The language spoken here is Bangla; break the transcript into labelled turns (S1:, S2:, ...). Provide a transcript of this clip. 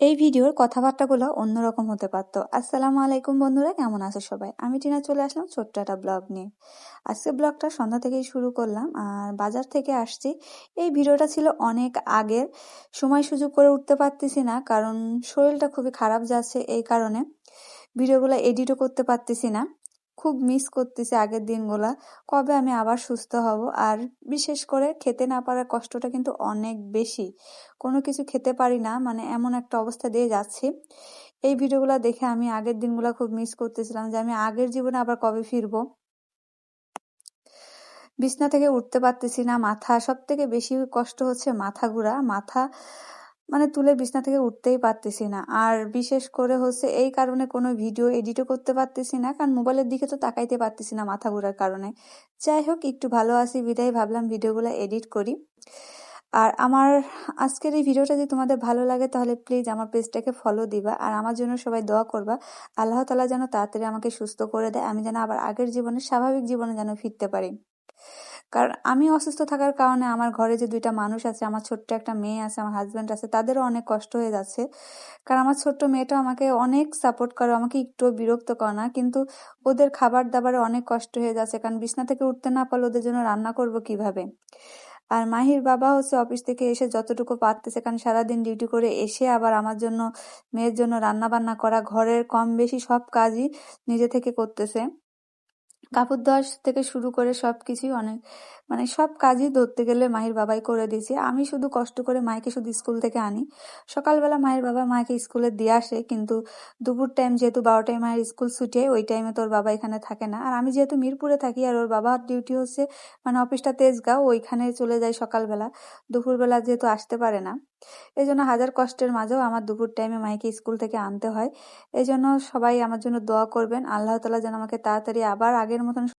S1: এই ভিডিওর কথাবার্তাগুলো অন্যরকম হতে পারতো। আসসালামু আলাইকুম বন্ধুরা, কেমন আছো সবাই? আমি টিনা চলে আসলাম ছোট্ট একটা ব্লগ নিয়ে। আজকে ব্লগটা সন্ধ্যা থেকেই শুরু করলাম আর বাজার থেকে আসছি। এই ভিডিওটা ছিল অনেক আগের। সময় সুযোগ করে উঠতে পারতেছি না কারণ শরীরটা খুবই খারাপ যাচ্ছে এই কারণে। ভিডিওগুলো এডিটও করতে পারতেছি না। খুব মিস করতেছি আগের দিনগুলা। কবে আমি আবার সুস্থ হব? আর বিশেষ করে খেতে না পারার কষ্টটা কিন্তু অনেক বেশি। কোনো কিছু খেতে পারি না মানে এমন একটা অবস্থা দিয়ে যাচ্ছি। এই ভিডিওগুলো দেখে আমি আগের দিনগুলো খুব মিস করতেছিলাম যে আমি আগের জীবনে আবার কবে ফিরবো? বিছনা থেকে উঠতে পারতেছি না, মাথা সব থেকে বেশি কষ্ট হচ্ছে মাথা ঘুরা মাথা মানে তুলে বিছনা থেকে উঠতেই পারতেছি না। আর বিশেষ করে হচ্ছে এই কারণে কোনো ভিডিও এডিটও করতে পারতেছি না, কারণ মোবাইলের দিকে তো তাকাইতে পারতেছি না মাথা ঘোরার কারণে। যাই হোক, একটু ভালো আছি, বিদায়। ভাবলাম ভিডিওগুলো এডিট করি। আর আমার আজকের এই ভিডিওটা যদি তোমাদের ভালো লাগে, তাহলে প্লিজ আমার পেজটাকে ফলো দিবা। আর আমার জন্য সবাই দোয়া করবা, আল্লাহ তালা যেন তাড়াতাড়ি আমাকে সুস্থ করে দেয়, আমি যেন আবার আগের জীবনে স্বাভাবিক জীবনে যেন ফিরতে পারি। কারণ আমি অসুস্থ থাকার কারণে আমার ঘরে যে দুইটা মানুষ আছে, আমার ছোট্ট একটা মেয়ে আছে, আমার হাজব্যান্ড আছে, তাদেরও অনেক কষ্ট হয়ে যাচ্ছে। কারণ আমার ছোট্ট মেয়েটা আমাকে অনেক সাপোর্ট করে, আমাকে একটু বিরক্ত করে না, কিন্তু ওদের খাবার দাবারে অনেক কষ্ট হয়ে যাচ্ছে। কারণ বিছনা থেকে উঠতে না পারলে ওদের জন্য রান্না করব কীভাবে? আর মাহির বাবা হচ্ছে অফিস থেকে এসে যতটুকু পারতেছে, কারণ সারাদিন ডিউটি করে এসে আবার আমার জন্য, মেয়ের জন্য রান্না বান্না করা, ঘরের কম বেশি সব কাজই নিজে থেকে করতেছে। কাপড় ধোয়া থেকে শুরু করে সব কিছুই অনেক মানে সব কাজই ধরতে গেলে মাহির বাবাই করে দিয়েছে। আমি শুধু কষ্ট করে মাইকে শুধু স্কুল থেকে আনি। সকালবেলা মায়ের বাবা মাকে স্কুলে দিয়ে আসে, কিন্তু দুপুর টাইম যেহেতু বারোটায় মায়ের স্কুল ছুটে ওই টাইমে তোর বাবা এখানে থাকে না। আর আমি যেহেতু মিরপুরে থাকি, আর ওর বাবার ডিউটি হচ্ছে মানে অফিসটা তেজগাঁও, ওইখানে চলে যায় সকালবেলা। দুপুরবেলা যেহেতু আসতে পারে না। এই জন্য হাজার কষ্টের মাঝেও আমার দুপুর টাইমে মাইকে স্কুল থেকে আনতে হয়। এই জন্য সবাই আমার জন্য দোয়া করবেন। আল্লাহ তালা যেন আমাকে তাড়াতাড়ি আবার আগের মতন